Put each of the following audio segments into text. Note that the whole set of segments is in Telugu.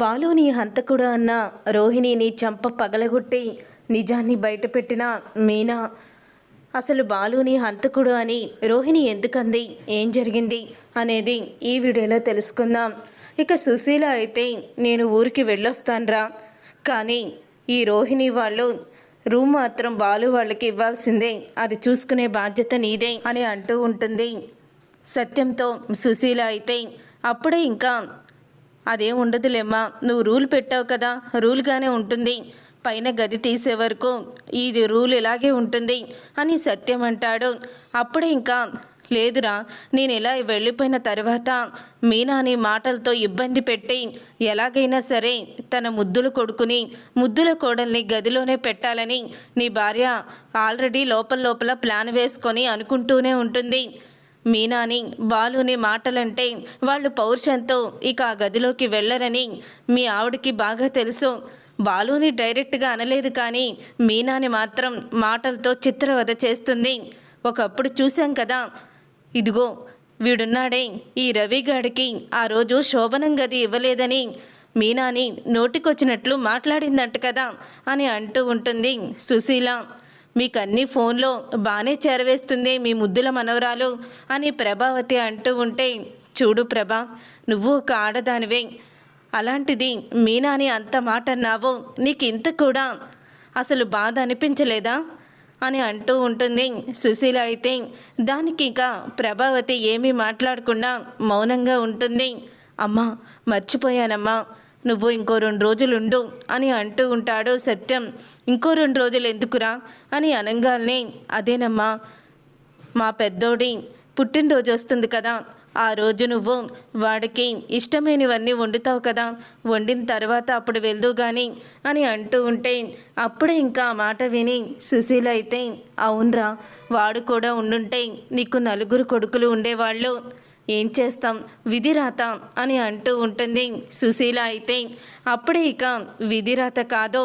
బాలుని హంతకుడు అన్న రోహిణిని చంప పగలగొట్టి నిజాన్ని బయటపెట్టిన మీనా. అసలు బాలుని హంతకుడు అని రోహిణి ఎందుకంది? ఏం జరిగింది? అనేది ఈ వీడియోలో తెలుసుకుందాం. ఇక సుశీల అయితే నేను ఊరికి వెళ్ళొస్తాన్రా. కానీ ఈ రోహిణి వాళ్ళు రూమ్ మాత్రం బాలు వాళ్ళకి ఇవ్వాల్సిందే. అది చూసుకునే బాధ్యత నీదే అని అంటూ ఉంటుంది. సత్యంతో సుశీల అయితే అప్పుడే ఇంకా అదేం ఉండదులేమ్మా నువ్వు రూల్ పెట్టావు కదా రూల్గానే ఉంటుంది. పైన గది తీసే వరకు ఈ రూల్ ఇలాగే ఉంటుంది అని సత్యం అంటాడు. అప్పుడే ఇంకా లేదురా నేను ఇలా వెళ్ళిపోయిన తర్వాత మీనాని మాటలతో ఇబ్బంది పెట్టి ఎలాగైనా సరే తన ముద్దుల కొడుకుని ముద్దుల కోడల్ని గదిలోనే పెట్టాలని నీ భార్య ఆల్రెడీ లోపల లోపల ప్లాన్ వేసుకొని అనుకుంటూనే ఉంటుంది. మీనాని బాలుని మాటలంటే వాళ్ళు పౌరుషంతో ఇక ఆ గదిలోకి వెళ్ళరని మీ ఆవిడకి బాగా తెలుసు. బాలుని డైరెక్ట్గా అనలేదు కానీ మీనాని మాత్రం మాటలతో చిత్రవద చేస్తుంది. ఒకప్పుడు చూశాం కదా. ఇదిగో వీడున్నాడే. ఈ రవిగాడికి ఆ రోజు శోభనం గది ఇవ్వలేదని మీనాని నోటికొచ్చినట్లు మాట్లాడిందంట కదా అని అంటూ ఉంటుంది సుశీల. మీకు అన్ని ఫోన్లో బాగానే చేరవేస్తుంది మీ ముద్దుల మనవరాలు అని ప్రభావతి అంటూ ఉంటే చూడు ప్రభా నువ్వు ఒక ఆడదానివే. అలాంటిది మీనాని అంత మాట అన్నావు నీకు ఇంత కూడా అసలు బాధ అనిపించలేదా? అని అంటూ ఉంటుంది. సుశీల అయితే దానికి ఇక ప్రభావతి ఏమీ మాట్లాడకుండా మౌనంగా ఉంటుంది. అమ్మా మర్చిపోయానమ్మా. నువ్వు ఇంకో రెండు రోజులు ఉండు అని అంటూ ఉంటాడు సత్యం. ఇంకో రెండు రోజులు ఎందుకురా అని అనగానే అదేనమ్మా మా పెద్దోడి పుట్టినరోజు వస్తుంది కదా. ఆ రోజు నువ్వు వాడికి ఇష్టమైనవన్నీ వండుతావు కదా. వండిన తర్వాత అప్పుడు వెళ్దు కానీ అని అంటూ ఉంటే అప్పుడే ఇంకా ఆ మాట విని సుశీల అయితే అవునరా వాడు కూడా ఉండుంటే నీకు నలుగురు కొడుకులు ఉండేవాళ్ళు. ఏం చేస్తాం? విధిరాత అని అంటూ ఉంటుంది. సుశీల అయితే అప్పుడే ఇక విధిరాత కాదో.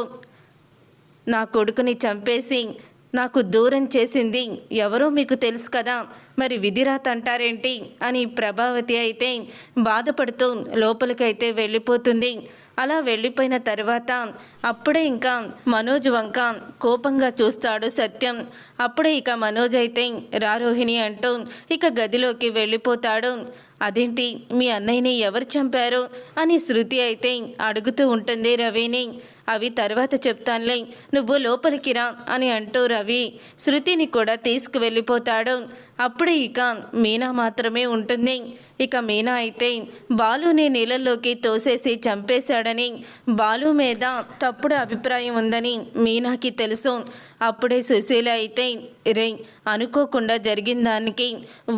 నా కొడుకుని చంపేసి నాకు దూరం చేసింది ఎవరో మీకు తెలుసు కదా? మరి విధిరాత అంటారేంటి? అని ప్రభావతి అయితే బాధపడుతూ లోపలికైతే వెళ్ళిపోతుంది. అలా వెళ్ళిపోయిన తర్వాత అప్పుడే ఇంకా మనోజ్ వంక కోపంగా చూస్తాడు సత్యం. అప్పుడే ఇక మనోజ్ అయితే రారోహిణి అంటూ ఇక గదిలోకి వెళ్ళిపోతాడు. అదేంటి? మీ అన్నయ్యని ఎవరు చంపారు? అని శృతి అయితే అడుగుతూ ఉంటుంది రవిని. అవి తర్వాత చెప్తానులే. నువ్వు లోపలికి రా అని అంటూ రవి శృతిని కూడా తీసుకువెళ్ళిపోతాడు. అప్పుడే ఇక మీనా మాత్రమే ఉంటుంది. ఇక మీనా అయితే బాలుని నీళ్ళల్లోకి తోసేసి చంపేశాడని బాలు మీద తప్పుడు అభిప్రాయం ఉందని మీనాకి తెలుసు. అప్పుడే సుశీల అయితే రే అనుకోకుండా జరిగిన దానికి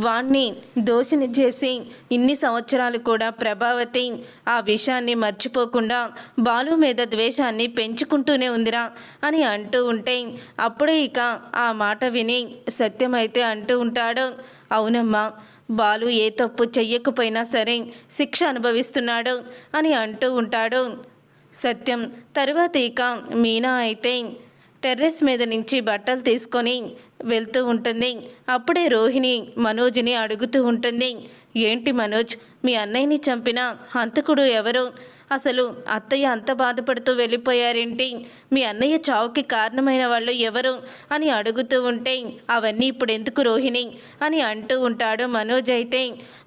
వాణ్ణి దోషిని చేసి ఇన్ని సంవత్సరాలు కూడా ప్రభావతి ఆ విషయాన్ని మర్చిపోకుండా బాలు మీద ద్వేషాన్ని పెంచుకుంటూనే ఉందిరా అని అంటూ ఉంటే అప్పుడే ఇక ఆ మాట విని సత్యమైతే అంటూ ఉంటాడు. అవునమ్మా బాలు ఏ తప్పు చెయ్యకపోయినా సరే శిక్ష అనుభవిస్తున్నాడు అని అంటూ ఉంటాడు. సత్యం తరువాత ఇక మీనా అయితే టెర్రస్ మీద నుంచి బట్టలు తీసుకొని వెళ్తూ ఉంటుంది. అప్పుడే రోహిణి మనోజ్ని అడుగుతూ ఉంటుంది. ఏంటి మనోజ్ మీ అన్నయ్యని చంపిన హంతకుడు ఎవరు? అసలు అత్తయ్య అంత బాధపడుతూ వెళ్ళిపోయారేంటి? మీ అన్నయ్య చావుకి కారణమైన వాళ్ళు ఎవరు? అని అడుగుతూ ఉంటే అవన్నీ ఇప్పుడు ఎందుకు రోహిణి అని అంటూ ఉంటాడు మనోజ్ అయితే.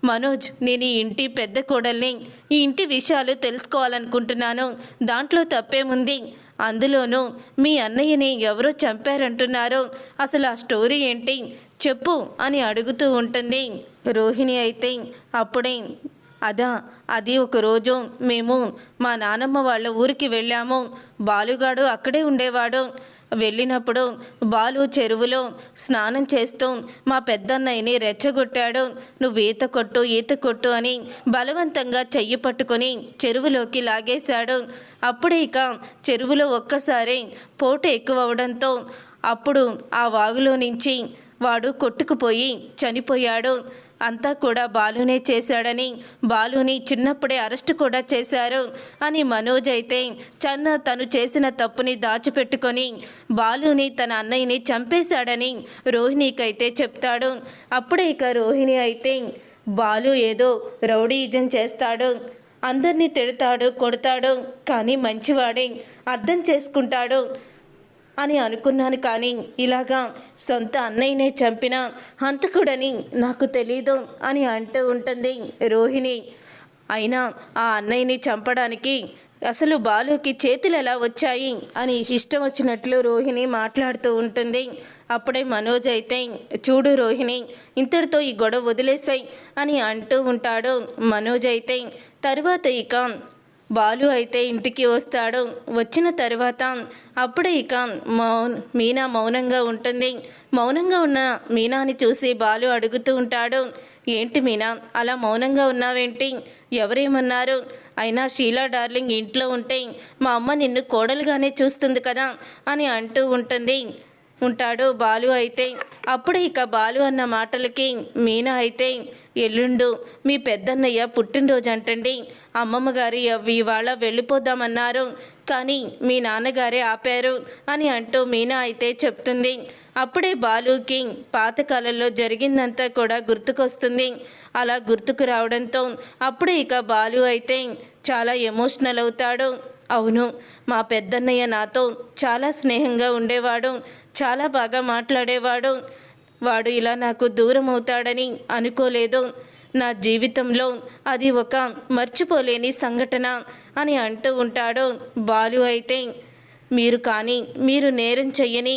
మనోజ్ నేను ఈ ఇంటి పెద్ద కోడల్ని ఈ ఇంటి విషయాలు తెలుసుకోవాలనుకుంటున్నాను. దాంట్లో తప్పేముంది అందులోనూ మీ అన్నయ్యని ఎవరో చంపారంటున్నారు. అసలు ఆ స్టోరీ ఏంటి? చెప్పు అని అడుగుతూ ఉంటుంది రోహిణి అయితే. అప్పుడే అదా అది ఒకరోజు మేము మా నానమ్మ వాళ్ళ ఊరికి వెళ్ళాము. బాలుగాడు అక్కడే ఉండేవాడు. వెళ్ళినప్పుడు బాలు చెరువులో స్నానం చేస్తూ మా పెద్దన్నయ్యని రెచ్చగొట్టాడు. నువ్వు ఈత కొట్టు ఈత కొట్టు అని బలవంతంగా చెయ్యి పట్టుకొని చెరువులోకి లాగేశాడు. అప్పుడే ఇక చెరువులో ఒక్కసారి పోటు ఎక్కువ అవడంతో అప్పుడు ఆ వాగులో నుంచి వాడు కొట్టుకుపోయి చనిపోయాడు. అంతా కూడా బాలునే చేశాడని బాలుని చిన్నప్పుడే అరెస్ట్ కూడా చేశారు అని మనోజ్ అయితే చన్న తను చేసిన తప్పుని దాచిపెట్టుకొని బాలుని తన అన్నయ్యని చంపేశాడని రోహిణికైతే చెప్తాడు. అప్పుడే ఇక రోహిణి అయితే బాలు ఏదో రౌడీజం చేస్తాడు అందరినీ తిడతాడు కొడతాడు కానీ మంచివాడే అర్థం చేసుకుంటాడు. అని అనుకున్నాను కానీ ఇలాగా సొంత అన్నయ్యనే చంపిన హంతకుడని నాకు తెలీదు అని అంటూ ఉంటుంది రోహిణి. అయినా ఆ అన్నయ్యని చంపడానికి అసలు బాలుకి చేతులు ఎలా వచ్చాయి అని ఇష్టం వచ్చినట్లు రోహిణి మాట్లాడుతూ ఉంటుంది. అప్పుడే మనోజ్ అయితే చూడు రోహిణి ఇంతటితో ఈ గొడవ వదిలేసాయి అని అంటూ ఉంటాడు మనోజ్ అయితే. తర్వాత ఇక బాలు అయితే ఇంటికి వస్తాడు. వచ్చిన తర్వాత అప్పుడే ఇక మౌన్ మీనా మౌనంగా ఉంటుంది. మౌనంగా ఉన్న మీనాని చూసి బాలు అడుగుతూ ఉంటాడు. ఏంటి మీనా అలా మౌనంగా ఉన్నావేంటి? ఎవరేమన్నారు? అయినా షీలా డార్లింగ్ ఇంట్లో ఉంటే మా అమ్మ నిన్ను కోడలుగానే చూస్తుంది కదా అని అంటూ ఉంటుంది. ఉంటాడు బాలు అయితే. అప్పుడు ఇక బాలు అన్న మాటలకి మీనా అయితే ఎల్లుండు మీ పెద్దన్నయ్య పుట్టినరోజు అంటండి. అమ్మమ్మ గారి అవి ఇవాళ వెళ్ళిపోదామన్నారు. కానీ మీ నాన్నగారే ఆపారు అని అంటూ మీనా అయితే చెప్తుంది. అప్పుడే బాలుకి పాతకాలంలో జరిగిందంతా కూడా గుర్తుకొస్తుంది. అలా గుర్తుకు రావడంతో అప్పుడే ఇక బాలు అయితే చాలా ఎమోషనల్ అవుతాడు. అవును మా పెద్దన్నయ్య నాతో చాలా స్నేహంగా ఉండేవాడు. చాలా బాగా మాట్లాడేవాడు. వాడు ఇలా నాకు దూరం అవుతాడని అనుకోలేదు. నా జీవితంలో అది ఒక మర్చిపోలేని సంఘటన అని అంటూ ఉంటాడు బాలు అయితే. మీరు కానీ మీరు నేరం చెయ్యని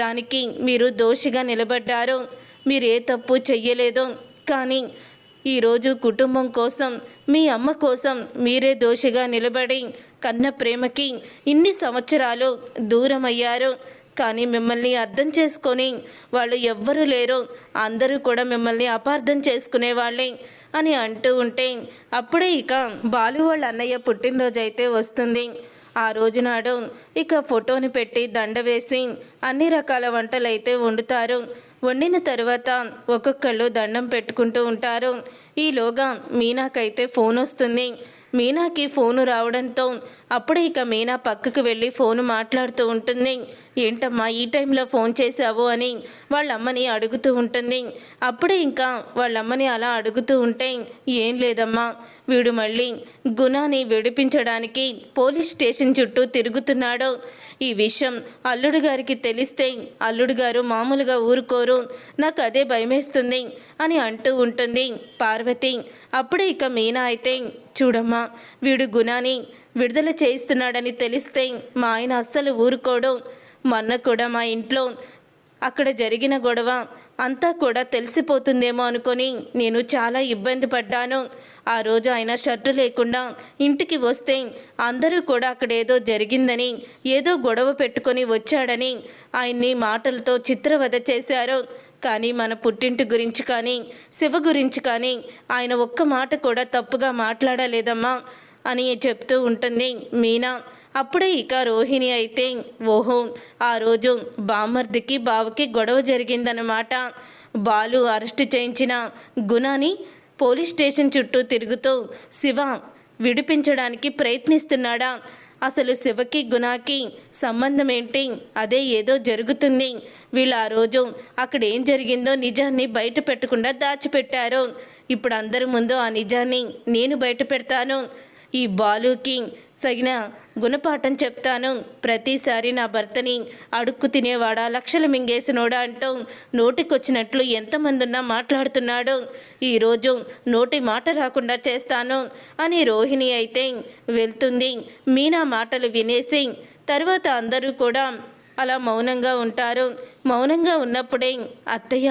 దానికి మీరు దోషిగా నిలబడ్డారు. మీరు ఏ తప్పు చెయ్యలేదు. కానీ ఈరోజు కుటుంబం కోసం మీ అమ్మ కోసం మీరే దోషిగా నిలబడి కన్న ప్రేమకి ఇన్ని సంవత్సరాలు దూరం అయ్యారు కానీ మిమ్మల్ని అర్థం చేసుకొని వాళ్ళు ఎవ్వరూ లేరు. అందరూ కూడా మిమ్మల్ని అపార్థం చేసుకునే వాళ్ళే అని అంటూ ఉంటే అప్పుడే ఇక బాలు వాళ్ళ అన్నయ్య పుట్టినరోజు అయితే వస్తుంది. ఆ రోజు నాడు ఇక ఫోటోని పెట్టి దండ వేసి అన్ని రకాల వంటలు అయితే వండుతారు. వండిన తర్వాత ఒక్కొక్కళ్ళు దండం పెట్టుకుంటూ ఉంటారు. ఈలోగా మీనాకైతే ఫోన్ వస్తుంది. మీనాకి ఫోను రావడంతో అప్పుడే ఇక మీనా పక్కకు వెళ్ళి ఫోను మాట్లాడుతూ ఉంటుంది. ఏంటమ్మా ఈ టైంలో ఫోన్ చేశావు? అని వాళ్ళమ్మని అడుగుతూ ఉంటుంది. అప్పుడే ఇంకా వాళ్ళమ్మని అలా అడుగుతూ ఉంటే ఏం లేదమ్మా వీడు మళ్ళీ గుణాన్ని విడిపించడానికి పోలీస్ స్టేషన్ చుట్టూ తిరుగుతున్నాడు. ఈ విషయం అల్లుడు గారికి తెలిస్తే అల్లుడు గారు మామూలుగా ఊరుకోరు నాకు అదే భయమేస్తుంది అని అంటూ ఉంటుంది పార్వతి. అప్పుడే ఇక మీనా అయితే చూడమ్మా వీడు గుణాన్ని విడుదల చేయిస్తున్నాడని తెలిస్తే మా ఆయన అస్సలు ఊరుకోడు. మొన్న కూడా మా ఇంట్లో అక్కడ జరిగిన గొడవ అంతా కూడా తెలిసిపోతుందేమో అనుకొని నేను చాలా ఇబ్బంది పడ్డాను. ఆ రోజు ఆయన షర్టు లేకుండా ఇంటికి వస్తే అందరూ కూడా అక్కడ ఏదో జరిగిందని ఏదో గొడవ పెట్టుకొని వచ్చాడని ఆయన్ని మాటలతో చిత్రవద చేశారు. కానీ మన పుట్టింటి గురించి కానీ శివ గురించి కానీ ఆయన ఒక్క మాట కూడా తప్పుగా మాట్లాడలేదమ్మా అని చెప్తూ ఉంటుంది మీనా. అప్పుడే ఇక రోహిణి అయితే ఓహో ఆ రోజు బామర్దికి బావకి గొడవ జరిగిందన్నమాట. బాలు అరెస్టు చేయించిన గుణాని పోలీస్ స్టేషన్ చుట్టూ తిరుగుతూ శివ విడిపించడానికి ప్రయత్నిస్తున్నాడా? అసలు శివకి గుణాకి సంబంధం ఏంటి అదే ఏదో జరుగుతుంది. వీళ్ళు ఆ రోజు అక్కడ ఏం జరిగిందో నిజాన్ని బయట పెట్టకుండా దాచిపెట్టారు. ఇప్పుడు అందరి ముందు ఆ నిజాన్ని నేను బయట పెడతాను. ఈ బాలుకి సగిన గుణపాఠం చెప్తాను. ప్రతిసారి నా భర్తని అడుక్కు తినేవాడా? లక్షలు మింగేసినోడా అంటూ నోటికొచ్చినట్లు ఎంతమంది ఉన్నా మాట్లాడుతున్నాడు ఈరోజు నోటి మాట రాకుండా చేస్తాను అని రోహిణి అయితే వెళ్తుంది. మీనా మాటలు వినేసి తర్వాత అందరూ కూడా అలా మౌనంగా ఉంటారు. మౌనంగా ఉన్నప్పుడే అత్తయ్య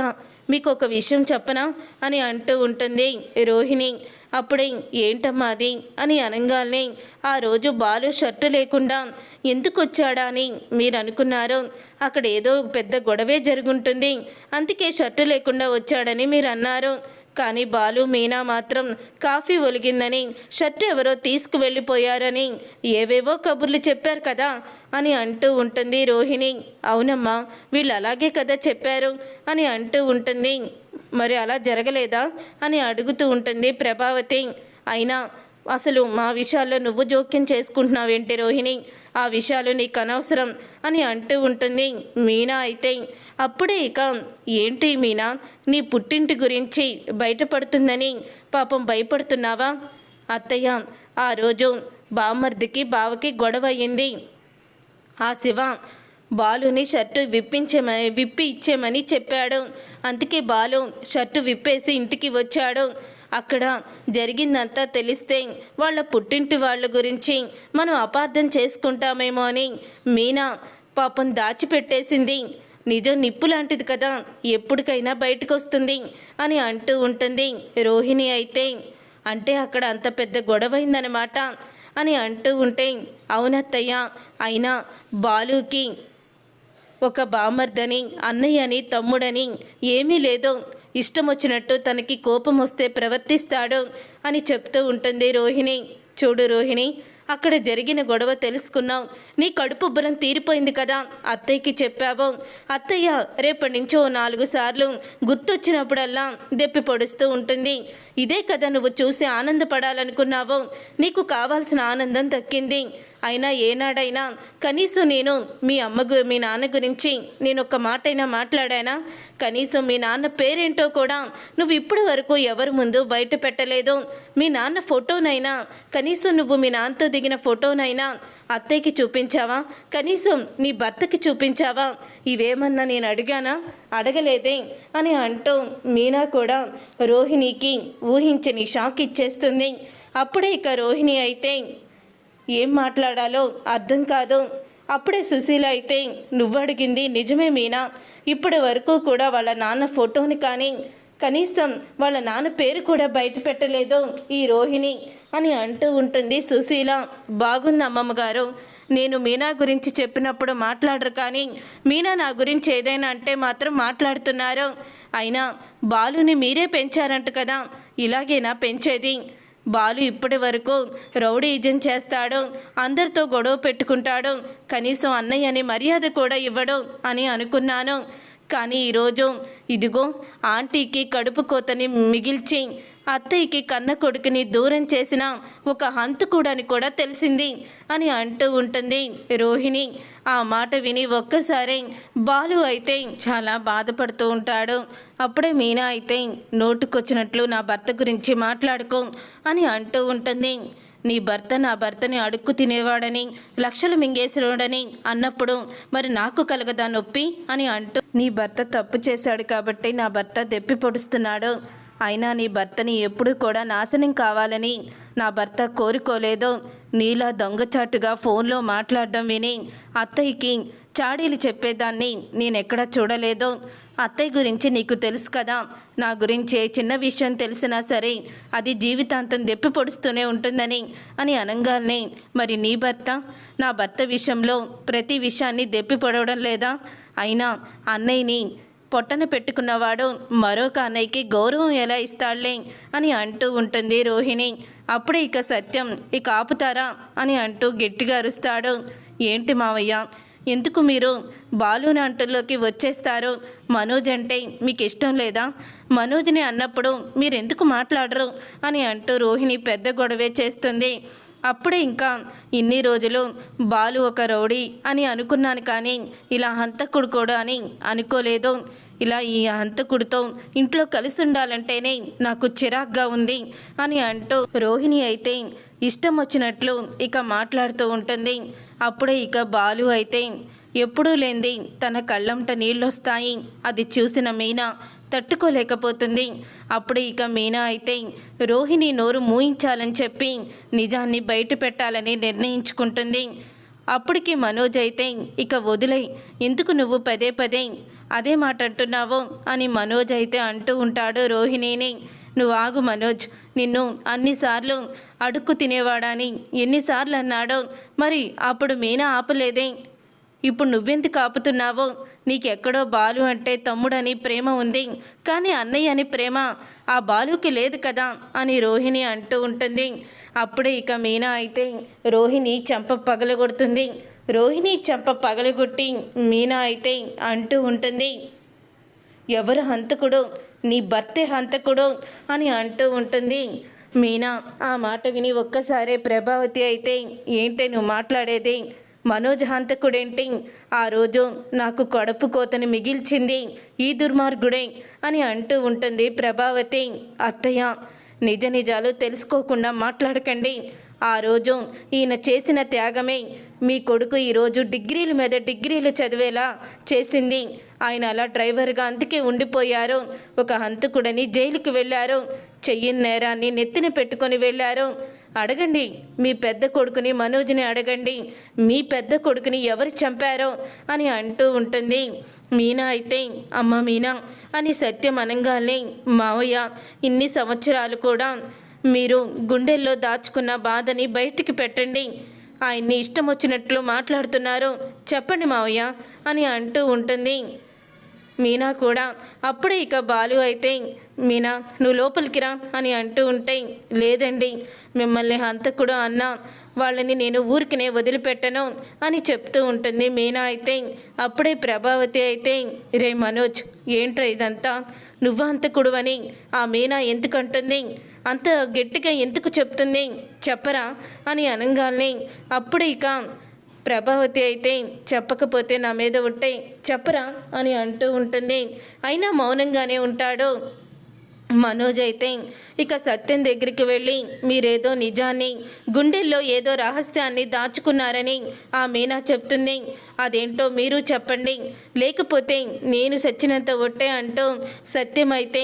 మీకు ఒక విషయం చెప్పనా? అని అంటూ ఉంటుంది రోహిణి. అప్పుడే ఏంటమ్మా అది? అని అనగానే ఆ రోజు బాలు షర్టు లేకుండా ఎందుకు వచ్చాడా అని మీరు అనుకున్నారు అక్కడ ఏదో పెద్ద గొడవే జరుగుంటుంది. అందుకే షర్టు లేకుండా వచ్చాడని మీరు అన్నారు కానీ బాలు మీనా మాత్రం కాఫీ ఒలిగిందని షర్ట్ ఎవరో తీసుకువెళ్ళిపోయారని ఏవేవో కబుర్లు చెప్పారు కదా అని అంటూ ఉంటుంది రోహిణి. అవునమ్మా వీళ్ళు అలాగే కదా చెప్పారు అని అంటూ ఉంటుంది మరి అలా జరగలేదా అని అడుగుతూ ఉంటుంది ప్రభావతి. అయినా అసలు మా విషయాల్లో నువ్వు జోక్యం చేసుకుంటున్నావేంటి రోహిణి? ఆ విషయాలు నీకు అనవసరం అని అంటూ ఉంటుంది మీనా అయితే. అప్పుడే ఇక ఏంటి మీనా? నీ పుట్టింటి గురించి బయటపడుతుందని పాపం భయపడుతున్నావా? అత్తయ్య ఆ రోజు బామ్మర్దికి బావకి గొడవ అయ్యింది ఆ శివ బాలుని షర్టు విప్పించేమని విప్పి ఇచ్చేమని చెప్పాడు. అందుకే బాలు షర్టు విప్పేసి ఇంటికి వచ్చాడు. అక్కడ జరిగిందంతా తెలిస్తే వాళ్ళ పుట్టింటి వాళ్ళ గురించి మనం అపార్థం చేసుకుంటామేమో అని మీనా పాపం దాచిపెట్టేసింది. నిజం నిప్పు లాంటిది కదా ఎప్పటికైనా బయటకు వస్తుంది అని అంటూ ఉంటుంది రోహిణి అయితే. అంటే అక్కడ అంత పెద్ద గొడవైందనమాట అని అంటూ ఉంటే అవునత్తయ్య అయినా బాలుకి ఒక బామర్దని అన్నయ్యని తమ్ముడని ఏమీ లేదు. ఇష్టం వచ్చినట్టు తనకి కోపం వస్తే ప్రవర్తిస్తాడు అని చెప్తూ ఉంటుంది రోహిణి. చూడు రోహిణి అక్కడ జరిగిన గొడవ తెలుసుకున్నావు నీ కడుపుబ్బరం తీరిపోయింది కదా అత్తయ్యకి చెప్పావు. అత్తయ్య రేపటి నుంచో నాలుగు సార్లు గుర్తొచ్చినప్పుడల్లా దెప్పి పొడుస్తూ ఉంటుంది. ఇదే కదా నువ్వు చూసి ఆనందపడాలనుకున్నావు? నీకు కావాల్సిన ఆనందం దక్కింది. అయినా ఏనాడైనా కనీసం నేను మీ అమ్మ మీ నాన్న గురించి నేను ఒక మాటైనా మాట్లాడానా? కనీసం మీ నాన్న పేరేంటో కూడా నువ్వు ఇప్పటి వరకు ఎవరి ముందు బయట పెట్టలేదు. మీ నాన్న ఫోటోనైనా కనీసం నువ్వు మీ నాన్నతో దిగిన ఫోటోనైనా అత్తయ్యకి చూపించావా? కనీసం నీ భర్తకి చూపించావా? ఇవేమన్నా నేను అడిగానా? అడగలేదే అని అంటూ మీనా కూడా రోహిణికి ఊహించని షాక్ ఇచ్చేస్తుంది. అప్పుడే ఇక రోహిణి అయితే ఏం మాట్లాడాలో అర్థం కాదు. అప్పుడే సుశీల అయితే నువ్వు అడిగింది నిజమే మీనా. ఇప్పటి వరకు కూడా వాళ్ళ నాన్న ఫోటోని కానీ కనీసం వాళ్ళ నాన్న పేరు కూడా బయట పెట్టలేదు ఈ రోహిణి. అని అంటూ ఉంటుంది సుశీల. బాగుంది అమ్మమ్మ గారు నేను మీనా గురించి చెప్పినప్పుడు మాట్లాడరు కానీ మీనా నా గురించి ఏదైనా అంటే మాత్రం మాట్లాడుతున్నారు. అయినా బాలుని మీరే పెంచారంట కదా ఇలాగేనా పెంచేది. బాలు ఇప్పటి వరకు రౌడీజం చేస్తాడు అందరితో గొడవ పెట్టుకుంటాడు కనీసం అన్నయ్య అని మర్యాద కూడా ఇవ్వడు అని అనుకున్నాను. కానీ ఈరోజు ఇదిగో ఆంటీకి కడుపు కోతని మిగిల్చి అత్తయ్యకి కన్న కొడుకుని దూరం చేసిన ఒక హంతకుడని కూడా తెలిసింది అని అంటూ ఉంటుంది రోహిణి. ఆ మాట విని ఒక్కసారి బాలు అయితే చాలా బాధపడుతూ ఉంటాడు. అప్పుడే మీనా అయితే నోటుకొచ్చినట్లు నా భర్త గురించి మాట్లాడుకో అని అంటూ ఉంటుంది. నీ భర్త నా భర్తని అడుక్కు తినేవాడని లక్షలు మింగేసినోడని అన్నప్పుడు మరి నాకు కలగదా నొప్పి? అని అంటూ నీ భర్త తప్పు చేశాడు కాబట్టి నా భర్త దెప్పి పొడుస్తున్నాడు. అయినా నీ భర్తని ఎప్పుడు కూడా నాశనం కావాలని నా భర్త కోరుకోలేదు. నీలా దొంగచాటుగా ఫోన్లో మాట్లాడడం విని అత్తయ్యకి చాడీలు చెప్పేదాన్ని నేనెక్కడా చూడలేదు. అత్తయ్య గురించి నీకు తెలుసు కదా. నా గురించి చిన్న విషయం తెలిసినా సరే అది జీవితాంతం దెప్పి పొడుస్తూనే ఉంటుందని అని అనంగానే మరి నీ భర్త? నా భర్త విషయంలో ప్రతి విషయాన్ని దెప్పి పొడవడం లేదా? అయినా అన్నయ్యని పొట్టన పెట్టుకున్నవాడు మరొక అన్నయ్యకి గౌరవం ఎలా ఇస్తాడులే అని అంటూ ఉంటుంది రోహిణి. అప్పుడే ఇక సత్యం ఇక ఆపుతారా? అని అంటూ గట్టిగా అరుస్తాడు. ఏంటి మావయ్య ఎందుకు మీరు బాలుని అంటుల్లోకి వచ్చేస్తారు? మనోజ్ అంటే మీకు ఇష్టం లేదా? మనోజ్ని అన్నప్పుడు మీరు ఎందుకు మాట్లాడరు? అని అంటూ రోహిణి పెద్ద గొడవే చేస్తుంది. అప్పుడే ఇంకా ఇన్ని రోజులు బాలు ఒక రౌడీ అని అనుకున్నాను కానీ ఇలా హంతకుడు కూడా అని అనుకోలేదు. ఇలా ఈ హంతకుడితో ఇంట్లో కలిసి ఉండాలంటేనే నాకు చిరాగ్గా ఉంది అని అంటూ రోహిణి అయితే ఇష్టం వచ్చినట్లు ఇక మాట్లాడుతూ ఉంటుంది. అప్పుడే ఇక బాలు అయితే ఎప్పుడూ లేంది తన కళ్ళంట నీళ్ళొస్తాయి. అది చూసిన మీనా తట్టుకోలేకపోతుంది. అప్పుడు ఇక మీనా అయితే రోహిణి నోరు మూయించాలని చెప్పి నిజాన్ని బయట పెట్టాలని నిర్ణయించుకుంటుంది. అప్పటికి మనోజ్ అయితే ఇక వదిలే ఎందుకు నువ్వు పదే పదే అదే మాట అంటున్నావు అని మనోజ్ అయితే అంటూ ఉంటాడు రోహిణిని. నువ్వు ఆగు మనోజ్ నిన్ను అన్నిసార్లు అడుక్కు తినేవాడని ఎన్నిసార్లు అన్నాడో మరి అప్పుడు మీనా ఆపలేదే? ఇప్పుడు నువ్వెందుకు ఆపుతున్నావో? నీకెక్కడో బాలు అంటే తమ్ముడని ప్రేమ ఉంది. కానీ అన్నయ్య అని ప్రేమ ఆ బాలుకి లేదు కదా అని రోహిణి అంటూ ఉంటుంది. అప్పుడే ఇక మీనా అయితే రోహిణి చెంప పగలగొడుతుంది. రోహిణి చెంప పగలగొట్టి మీనా అయితే అంటూ ఉంటుంది. ఎవరు హంతకుడు? నీ భర్తే హంతకుడు? అని అంటూ ఉంటుంది. మీనా ఆ మాట విని ఒక్కసారే ప్రభావతి అయితే ఏంటి నువ్వు మాట్లాడేది? మనోజ్ హంతకుడేంటి? ఆ రోజు నాకు కడుపు కోతని మిగిల్చింది ఈ దుర్మార్గుడే అని అంటూ ఉంటుంది ప్రభావతి. అత్తయ్య నిజ నిజాలు తెలుసుకోకుండా మాట్లాడకండి. ఆ రోజు ఈయన చేసిన త్యాగమే మీ కొడుకు ఈరోజు డిగ్రీల మీద డిగ్రీలు చదివేలా చేసింది. ఆయన అలా డ్రైవర్గా అందుకే ఉండిపోయారు. ఒక హంతకుడని జైలుకి వెళ్ళారు. చెయ్యని నేరాన్ని నెత్తిన పెట్టుకొని వెళ్ళారు. అడగండి మీ పెద్ద కొడుకుని మనోజ్ని అడగండి. మీ పెద్ద కొడుకుని ఎవరు చంపారో? అని అంటూ ఉంటుంది. మీనా అయితే అమ్మ మీనా అని సత్యం అనంగానే మావయ్య ఇన్ని సంవత్సరాలు కూడా మీరు గుండెల్లో దాచుకున్న బాధని బయటికి పెట్టండి. ఆయన్ని ఇష్టం వచ్చినట్లు మాట్లాడుతున్నారు. చెప్పండి మావయ్య అని అంటూ ఉంటుంది. మీనా కూడా అప్పుడే ఇక బాలు అయితే మీనా నువ్వు లోపలికి రా అని అంటూ ఉంటే లేదండి మిమ్మల్ని హంతకుడు అన్న వాళ్ళని నేను ఊరికినే వదిలిపెట్టను అని చెప్తూ ఉంటుంది మీనా అయితే. అప్పుడే ప్రభావతి అయితే రే మనోజ్ ఏంట్రా ఇదంతా? నువ్వు హంతకుడు అని ఆ మీనా ఎందుకంటుంది? అంత గట్టిగా ఎందుకు చెప్తుంది? చెప్పరా? అని అనగానే అప్పుడు ఇక ప్రభావతి అయితే చెప్పకపోతే నా మీద ఉంటే చెప్పరా? అని అంటూ ఉంటుంది. అయినా మౌనంగానే ఉంటాడు. మనోజ్ అయితే ఇక సత్యం దగ్గరికి వెళ్ళి మీరేదో నిజాన్ని గుండెల్లో ఏదో రహస్యాన్ని దాచుకున్నారని ఆ మీనా చెప్తుంది. అదేంటో మీరు చెప్పండి. లేకపోతే నేను సచ్చినంత ఒట్టే అంటూ సత్యం అయితే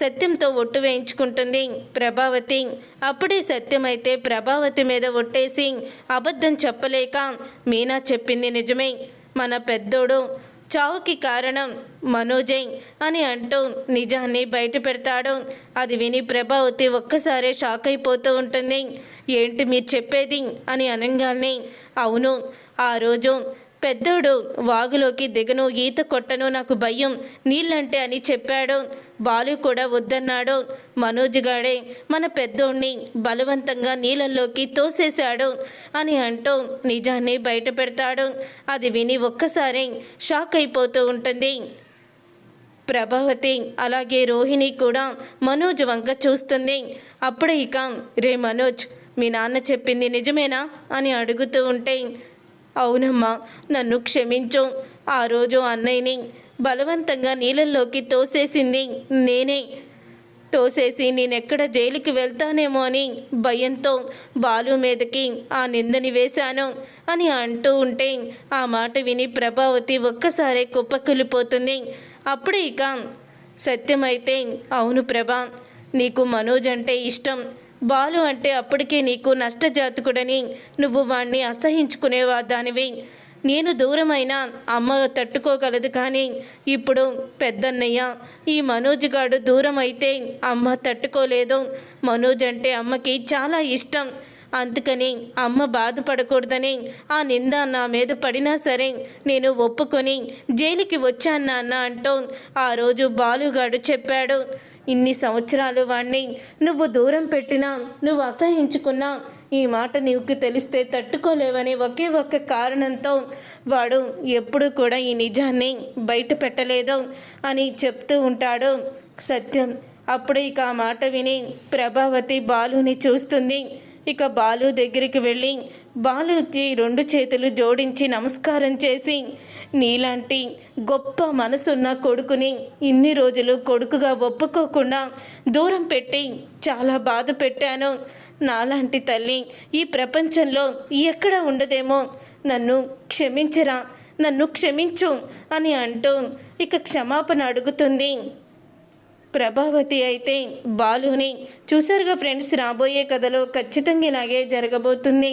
సత్యంతో ఒట్టు వేయించుకుంటుంది ప్రభావతి. అప్పుడే సత్యం అయితే ప్రభావతి మీద ఒట్టేసి అబద్ధం చెప్పలేక మీనా చెప్పింది నిజమే. మన పెద్దోడు చావుకి కారణం మనోజయ్ అని అంటూ నిజాన్ని బయట పెడతాడు. అది విని ప్రభావతి ఒక్కసారే షాక్ అయిపోతూ ఉంటుంది. ఏంటి మీరు చెప్పేది? అని అనగానే. అవును ఆ రోజు పెద్దోడు వాగులోకి దిగను ఈత కొట్టను నాకు భయం నీళ్ళంటే అని చెప్పాడు. బాలు కూడా వద్దన్నాడు. మనోజ్ గాడే మన పెద్దోడిని బలవంతంగా నీళ్ళల్లోకి తోసేశాడు అని అంటూ నిజాన్ని బయట పెడతాడు. అది విని ఒక్కసారి షాక్ అయిపోతూ ఉంటుంది. ప్రభావతి అలాగే రోహిణి కూడా మనోజ్ వంక చూస్తుంది. అప్పుడే ఇక రే మనోజ్ మీ నాన్న చెప్పింది నిజమేనా? అని అడుగుతూ ఉంటే అవునమ్మా నన్ను క్షమించు. ఆ రోజు అన్నయ్యని బలవంతంగా నీళ్ళల్లోకి తోసేసింది నేనే. తోసేసి నేనెక్కడ జైలుకి వెళ్తానేమో అని భయంతో బాలు మీదకి ఆ నిందని వేశాను అని అంటూ ఉంటే ఆ మాట విని ప్రభావతి ఒక్కసారే కుప్పకూలిపోతుంది. అప్పుడు ఇక సత్యమైతే అవును ప్రభా నీకు మనోజ్ అంటే ఇష్టం. బాలు అంటే అప్పటికే నీకు నష్టజాతకుడని నువ్వు వాణ్ణి అసహించుకునేవా దానివి? నేను దూరమైన అమ్మ తట్టుకోగలదు కానీ ఇప్పుడు పెద్దన్నయ్య ఈ మనోజ్ గాడు దూరం అయితే అమ్మ తట్టుకోలేదు. మనోజ్ అంటే అమ్మకి చాలా ఇష్టం. అందుకని అమ్మ బాధపడకూడదని ఆ నింద నా మీద పడినా సరే నేను ఒప్పుకొని జైలుకి వచ్చాను నాన్న అంటూ ఆ రోజు బాలుగాడు చెప్పాడు. ఇన్ని సంవత్సరాలు వాణ్ణి నువ్వు దూరం పెట్టినా నువ్వు అసహించుకున్నా ఈ మాట నీకు తెలిస్తే తట్టుకోలేవని ఒకే ఒక్క కారణంతో వాడు ఎప్పుడు కూడా ఈ నిజాన్ని బయట పెట్టలేదు అని చెప్తూ ఉంటాడు. సత్యం అప్పుడు ఇక ఆ మాట విని ప్రభావతి బాలుని చూస్తుంది. ఇక బాలు దగ్గరికి వెళ్ళి బాలుకి రెండు చేతులు జోడించి నమస్కారం చేసి నీలాంటి గొప్ప మనసున్న కొడుకుని ఇన్ని రోజులు కొడుకుగా ఒప్పుకోకుండా దూరం పెట్టి చాలా బాధ పెట్టాను. నాలాంటి తల్లి ఈ ప్రపంచంలో ఎక్కడ ఉండదేమో నన్ను క్షమించరా నన్ను క్షమించు అని అంటూ ఇక క్షమాపణ అడుగుతుంది. ప్రభావతి అయితే బాలుని చూసారుగా ఫ్రెండ్స్ రాబోయే కథలో ఖచ్చితంగా ఇలాగే జరగబోతుంది.